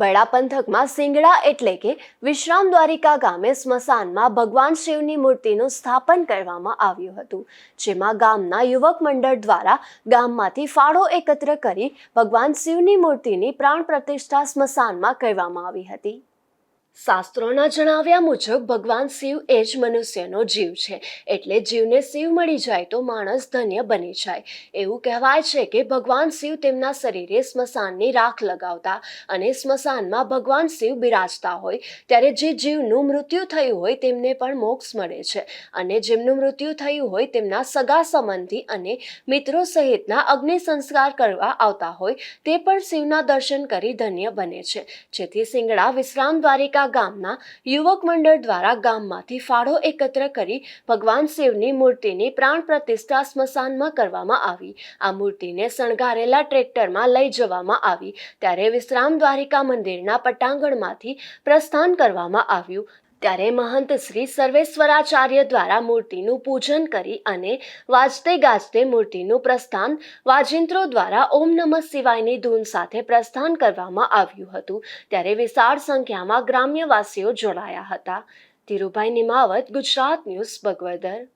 બડા પંથકમાં સિંગડા એટલે કે વિશ્રામ દ્વારિકા ગામે સ્મશાનમાં ભગવાન શિવની મૂર્તિનું સ્થાપન કરવામાં આવ્યું હતું, જેમાં ગામના યુવક મંડળ દ્વારા ગામમાંથી ફાળો એકત્ર કરી ભગવાન શિવની મૂર્તિની પ્રાણ પ્રતિષ્ઠા સ્મશાનમાં કરવામાં આવી હતી. શાસ્ત્રોના જણાવ્યા મુજબ ભગવાન શિવ એ જ મનુષ્યનો જીવ છે. એટલે જીવને શિવ મળી જાય તો માણસ ધન્ય બની જાય. એવું કહેવાય છે કે ભગવાન શિવ તેમના શરીરે સ્મશાનની રાખ લગાવતા અને સ્મશાનમાં ભગવાન શિવ બિરાજતા હોય. ત્યારે જે જીવનું મૃત્યુ થયું હોય તેમને પણ મોક્ષ મળે છે. અને જેમનું મૃત્યુ થયું હોય તેમના સગા સંબંધી અને મિત્રો સહિતના અગ્નિ સંસ્કાર કરવા આવતા હોય તે પણ શિવના દર્શન કરી ધન્ય બને છે. જેથી સિંગડા વિશ્રામ દ્વારિકા ગામના યુવક મંડળ દ્વારા ગામમાંથી ફાળો એકત્ર કરી ભગવાન શિવની મૂર્તિની પ્રાણ પ્રતિષ્ઠા સ્મશાનમાં કરવામાં આવી. આ મૂર્તિને શણગારેલા ટ્રેક્ટરમાં લઈ જવામાં આવી. ત્યારે વિશ્રામ દ્વારિકા મંદિરના પટાંગણમાંથી પ્રસ્થાન કરવામાં આવ્યું. ત્યારે મહંત શ્રી સર્વેશ્વરાચાર્ય દ્વારા મૂર્તિનું પૂજન કરી અને વાજતે ગાજતે મૂર્તિનું પ્રસ્થાન વાજિંત્રો દ્વારા ઓમ નમઃ શિવાયની ધૂન સાથે પ્રસ્થાન કરવામાં આવ્યું હતું. ત્યારે વિશાળ સંખ્યામાં ગ્રામ્યવાસીઓ જોડાયા હતા. ધીરુભાઈ નિમાવત, ગુજરાત ન્યૂઝ, બગવદર.